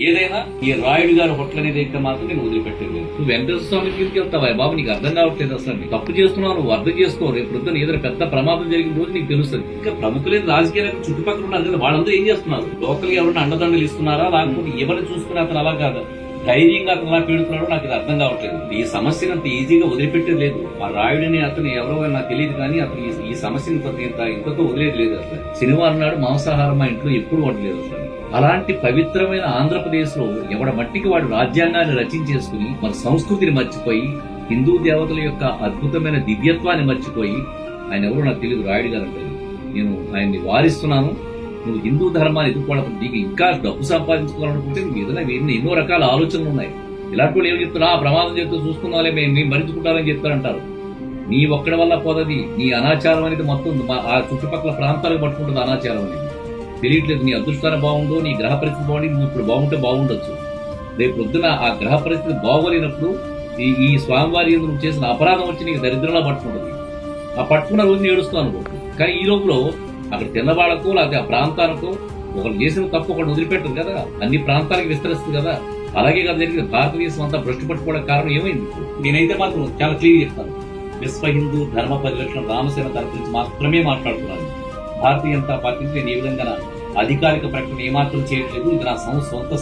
ఏదైనా ఈ రాయుడు గారు హోటల్ అనేది అయితే మాత్రం నేను వదిలిపెట్టలేదు. నువ్వు వెంకటేశ్వర స్వామి దగ్గరికి వెళ్తావా? బాబు నీకు అర్థం కావట్లేదు అసలు నీకు తప్పు చేస్తున్నావు నువ్వు అర్థం చేసుకో రేపు పొద్దున ఏదైనా పెద్ద ప్రమాదం జరిగిన రోజు నీకు తెలుస్తుంది. ఇంకా ప్రముఖులైన రాజకీయ నాయకులు చుట్టుపక్కల ఉన్నారు కదా వాళ్ళందరూ ఏం చేస్తున్నారు? లోకల్ ఎవరైనా అండదండలు ఇస్తున్నారా? లేకపోతే ఎవరిని చూసుకుని అతను అలా కాదు? ధైర్యంగా అతను అలా పెడుతున్నాడో నాకు ఇది అర్థం కావట్లేదు. ఈ సమస్యను అంత ఈజీగా వదిలిపెట్టేది లేదు. ఆ రాయుడిని అతను ఎవరో నాకు తెలియదు కానీ అతను ఈ- సమస్యను కొంత ఇంత ఇంతతో వదిలేదు లేదు అసలు. శనివారం నాడు మాంసాహారం మా ఇంట్లో ఎప్పుడు వండలేదు అసలు. అలాంటి పవిత్రమైన ఆంధ్రప్రదేశ్లో ఎవడ మట్టికి వాడు రాజ్యాంగాన్ని రచించేసుకుని మన సంస్కృతిని మర్చిపోయి హిందూ దేవతల యొక్క అద్భుతమైన దివ్యత్వాన్ని మర్చిపోయి ఆయన ఎవరు నాకు తెలియదు రాయుడు గారు అంటే నేను ఆయన్ని వారిస్తున్నాను. నువ్వు హిందూ ధర్మాన్ని ఎదుర్కోవడం నీకు ఇంకా డబ్బు సంపాదించుకోవాలనుకుంటే నువ్వు ఏదైనా వీరిని ఎన్నో రకాల ఆలోచనలు ఉన్నాయి. ఇలాంటి వాళ్ళు ఏం చెప్తారు ఆ ప్రమాదం చెప్తూ చూసుకున్నాలే మేము మేము భరించుకుంటారని చెప్తారంటారు. నీ ఒక్కడి వల్ల పోదది నీ అనాచారం అనేది మొత్తం మా- ఆ చుట్టుపక్కల ప్రాంతాలకు పట్టుకుంటుంది అనాచారం అనేది. తెలియట్లేదు నీ అదృష్టాన బాగుందో నీ గ్రహ పరిస్థితి బాగుండి నువ్వు ఇప్పుడు బాగుంటే బాగుండొచ్చు. రేపు పొద్దున ఆ గ్రహ పరిస్థితి బాగోలేనప్పుడు ఈ ఈ స్వామివారి నువ్వు చేసిన అపరాధం వచ్చి నీకు దరిద్రంలో పట్టుకుంటుంది. ఆ పట్టుకున్న రోజు ఏడుస్తాను అనుకో. కానీ ఈ లోపల అక్కడ తిన్నవాళ్ళకు లేకపోతే ఆ ప్రాంతాలకు ఒకరు చేసిన తప్పు ఒకటి వదిలిపెట్టదు కదా. అన్ని ప్రాంతాలకు విస్తరిస్తుంది కదా. అలాగే కదా జరిగింది భారతదేశం అంతా భ్రష్టు పట్టుకోవడానికి కారణం ఏమైంది? నేనైతే మాత్రం చాలా క్లియర్ చెప్తాను. విశ్వ హిందూ ధర్మ పరిరక్షణ రామసేన తరపు నుంచి మాత్రమే మాట్లాడుతున్నాను. భారతీయ జనతా పార్టీ నేను ఏ విధంగా అధికారిక ప్రకటన ఏమాత్రం చేయట్లేదు. ఇది నా సొంత